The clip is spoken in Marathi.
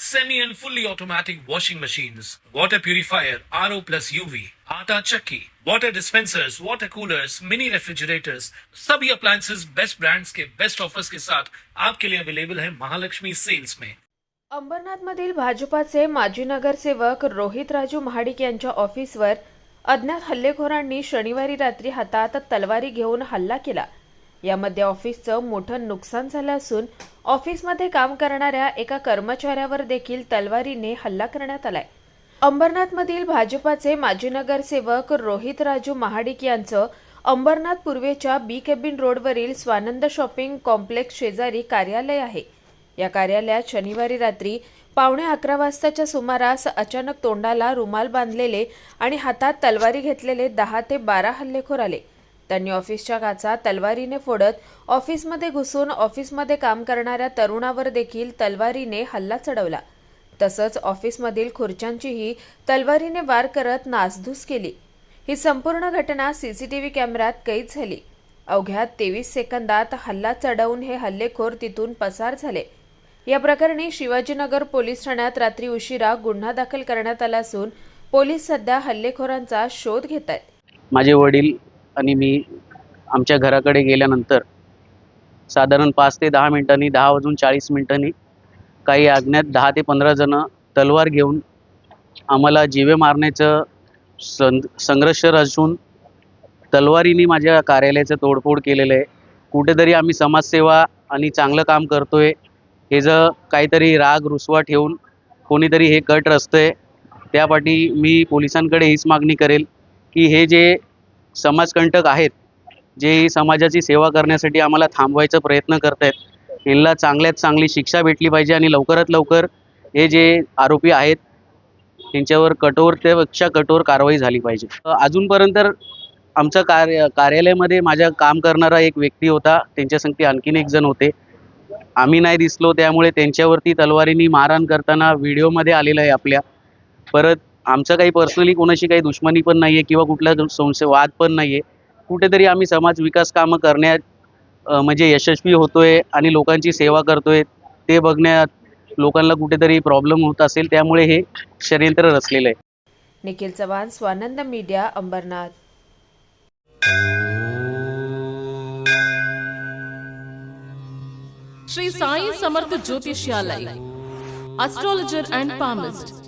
semi and fully automatic washing machines, water purifier, RO plus UV, आटा चक्की, water dispensers, water coolers, mini refrigerators, सभी appliances बेस्ट ब्रांड्स के बेस्ट ऑफर्स के साथ आपके लिए अवेलेबल है महालक्ष्मी सेल्स में। अंबरनाथमधील भाजपाचे माजी नगरसेवक रोहित राजू महाडिक यांच्या ऑफिसवर अज्ञात हल्लेखोरांनी शनिवारी रात्री हातात तलवारी घेऊन हल्ला केला. यामध्ये ऑफिसचं मोठं नुकसान झालं असून ऑफिसमध्ये काम करणाऱ्या एका कर्मचाऱ्यावर देखील तलवारीने हल्ला करण्यात आलाय. अंबरनाथमधील भाजपाचे माजी नगरसेवक रोहित राजू महाडिक यांचं अंबरनाथ पूर्वेच्या बी केबिन रोडवरील स्वानंद शॉपिंग कॉम्प्लेक्स शेजारी कार्यालय आहे. या कार्यालयात शनिवारी रात्री पावणे अकरा वाजताच्या सुमारास अचानक तोंडाला रुमाल बांधलेले आणि हातात तलवारी घेतलेले दहा ते बारा हल्लेखोर आले. त्यांनी ऑफिसच्या काचा तलवारीने फोडत ऑफिसमध्ये घुसून ऑफिसमध्ये काम करणाऱ्या तरुणावर देखील तलवारीने हल्ला चढवला. तसंच ऑफिसमधील खुर्च्यांचीही तलवारीने वार करत नासधूस केली. ही संपूर्ण घटना सीसीटीव्ही कॅमेऱ्यात कैद झाली. अवघ्या तेवीस सेकंदात हल्ला चढवून हे हल्लेखोर तिथून पसार झाले. या प्रकरणी शिवाजीनगर पोलीस ठाण्यात रात्री उशिरा गुन्हा दाखल करण्यात आला असून पोलीस सध्या हल्लेखोरांचा शोध घेत आहेत माझे वडील आणि मी आमच्या घराकडे गेल्यानंतर साधारण पाच ते दहा मिनिटांनी दहा वाजून चाळीस मिनिटांनी काही अज्ञात दहा ते पंधरा जणं तलवार घेऊन आम्हाला जीवे मारण्याचं सं संघर्ष रचून तलवारीने माझ्या कार्यालयाचं तोडफोड केलेलं आहे. कुठेतरी आम्ही समाजसेवा आणि चांगलं काम करतोय. हे जर काहीतरी राग रुसवा ठेवून कोणीतरी हे कट रचतंय त्यापाठी मी पोलिसांकडे हीच मागणी करेल की हे जे समाजकंटक आहेत जे समाजाची सेवा करण्यासाठी आम्हाला थांबवायचा प्रयत्न करत आहेत यांना चांगल्यात चांगली शिक्षा भेटली पाहिजे आणि लवकरात लवकर हे जे आरोपी आहेत त्यांच्यावर कठोरतेपेक्षा कठोर कारवाई झाली पाहिजे. अजूनपर्यंत आमचं कार्य कार्यालयामध्ये माझ्या काम करणारा एक व्यक्ती होता त्यांच्यासंगती आणखीन एक जण होते. आम्ही नाही दिसलो त्यामुळे त्यांच्यावरती तलवारीने मारहाण करताना व्हिडिओमध्ये आलेलं आहे आपल्या. परत आमचं काही पर्सनली कोणाशी काही दुश्मनी पण नाही आहे किंवा कुठला संशय वाद पण नाही आहे कुठेतरी आम्ही समाज विकास कामं करण्यात म्हणजे यशस्वी होतोय आणि लोकांची सेवा करतोय ते बघण्यात लोकांना कुठेतरी प्रॉब्लेम होत असेल त्यामुळे हे षडयंत्र रचलेलं आहे. Nikhil Chavan Swanand media Ambernath. Shri Sai Samarth ज्योतिष्यालय astrologer and palmist